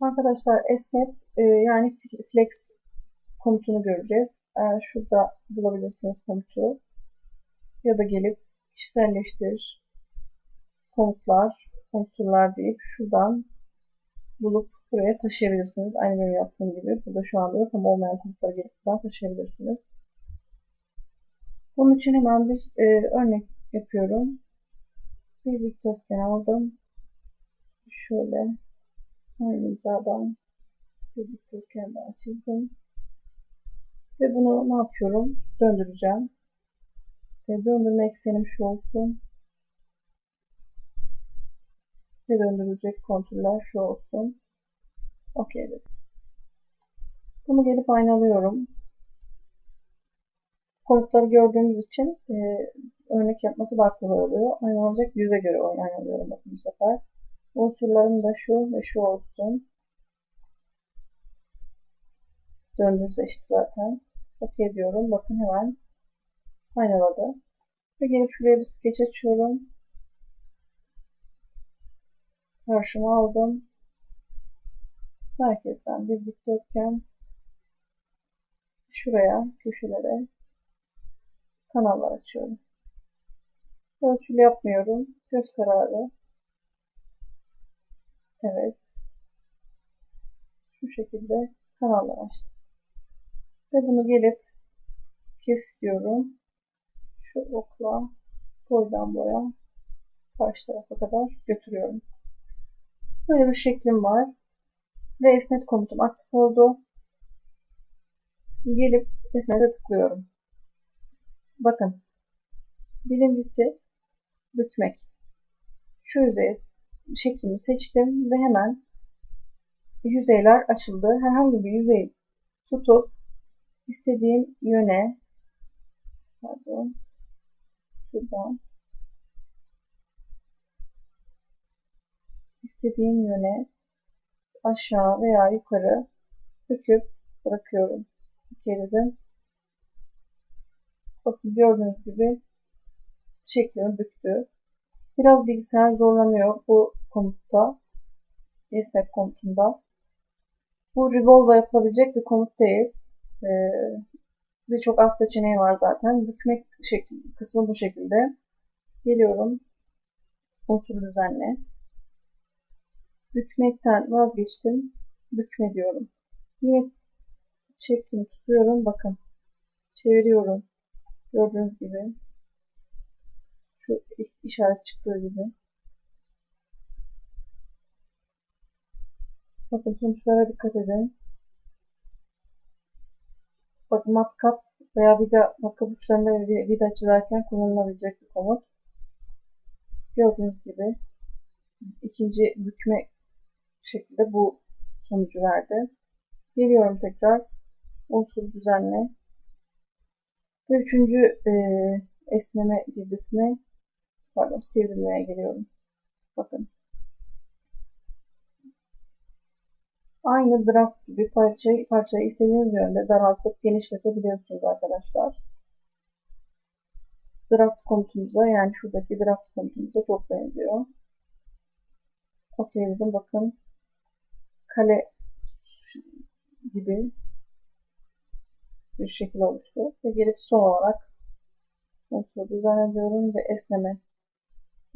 Arkadaşlar esnet e, yani flex komutunu göreceğiz. Eğer şurada bulabilirsiniz komutu ya da gelip kişiselleştir komutlar, komutlar deyip şuradan bulup buraya taşıyabilirsiniz. Aynı benim yaptığım gibi. Burada şu anda yok ama olmayan komutları gelip buradan taşıyabilirsiniz. Bunun için hemen bir e, örnek yapıyorum. Bir dikdörtgen aldım. Şöyle aynı hizadan bir dikdörtgen daha çizdim. Ve bunu ne yapıyorum? Döndüreceğim. Ve döndürme eksenim şu olsun. Ve döndürülecek kontürler şu olsun. OK dedim. Bunu gelip aynalıyorum. Komutları gördüğümüz için e, örnek yapması daha kolay oluyor. Aynalanacak yüze göre aynalıyorum bakın bu sefer. Unsurlarım da şu ve şu olsun. Döndür seçti zaten. OK diyorum. Bakın hemen aynaladı. Ve gelip şuraya bir sketch açıyorum. Karşıma aldım. Merkezden bir dikdörtgen şuraya köşelere kanallar açıyorum. Ölçülü yapmıyorum. Göz kararı. Evet. Şu şekilde kanallar açtım. Ve bunu gelip kes diyorum. Şu okla boydan boya karşı tarafa kadar götürüyorum. Böyle bir şeklim var. Ve esnet komutum aktif oldu. Gelip esnete tıklıyorum. Bakın. Birincisi bükmek. Şu yüzeye şeklimi seçtim ve hemen yüzeyler açıldı. Herhangi bir yüzey tutup istediğim yöne pardon şuradan istediğim yöne aşağı veya yukarı büküp bırakıyorum. İkeledim. Bakın gördüğünüz gibi şeklimi büktü. Biraz bilgisayar zorlanıyor bu komutta. Esnek komutunda. Bu revolve yapılabilecek bir komut değil. Ee, Birçok alt seçeneği var zaten. Bükmek kısmı bu şekilde. Geliyorum. Unsur düzenle. Bükmekten vazgeçtim. Bükme diyorum. Yine çektim tutuyorum. Bakın. Çeviriyorum. Gördüğünüz gibi. Şu işaret çıktığı gibi. Bakın sonuçlara dikkat edin. Bakın matkap veya vida matkap uçlarında vida çizerken kullanılabilecek bir komut. Gördüğünüz gibi ikinci bükme şekilde bu sonucu verdi. Geliyorum tekrar unsur düzenle ve üçüncü e, esneme girdisine pardon sivrilmeye geliyorum. Bakın. Aynı draft gibi parçayı, parçayı istediğiniz yönde daraltıp genişletebiliyorsunuz arkadaşlar. Draft komutumuza yani şuradaki draft komutumuza çok benziyor. OK dedim bakın. Kale gibi bir şekil oluştu. Ve gelip son olarak kontrol düzen ediyorum ve esneme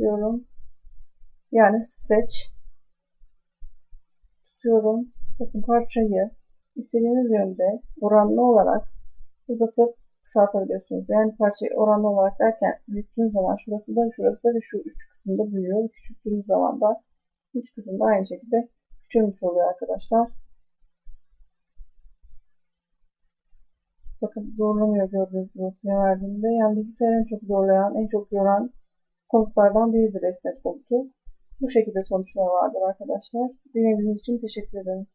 diyorum. Yani stretch tutuyorum. Bakın parçayı istediğiniz yönde oranlı olarak uzatıp kısaltabiliyorsunuz. Yani parçayı oranlı olarak derken büyüttüğünüz zaman şurası da şurası da ve şu üç kısımda büyüyor. Küçülttüğünüz zaman da üç kısımda aynı şekilde küçülmüş oluyor arkadaşlar. Bakın zorlamıyor gördüğünüz gibi verdiğimde. Yani bilgisayarı en çok zorlayan, en çok yoran komutlardan biridir esnet komutu. Bu şekilde sonuçlar vardır arkadaşlar. Dinlediğiniz için teşekkür ederim.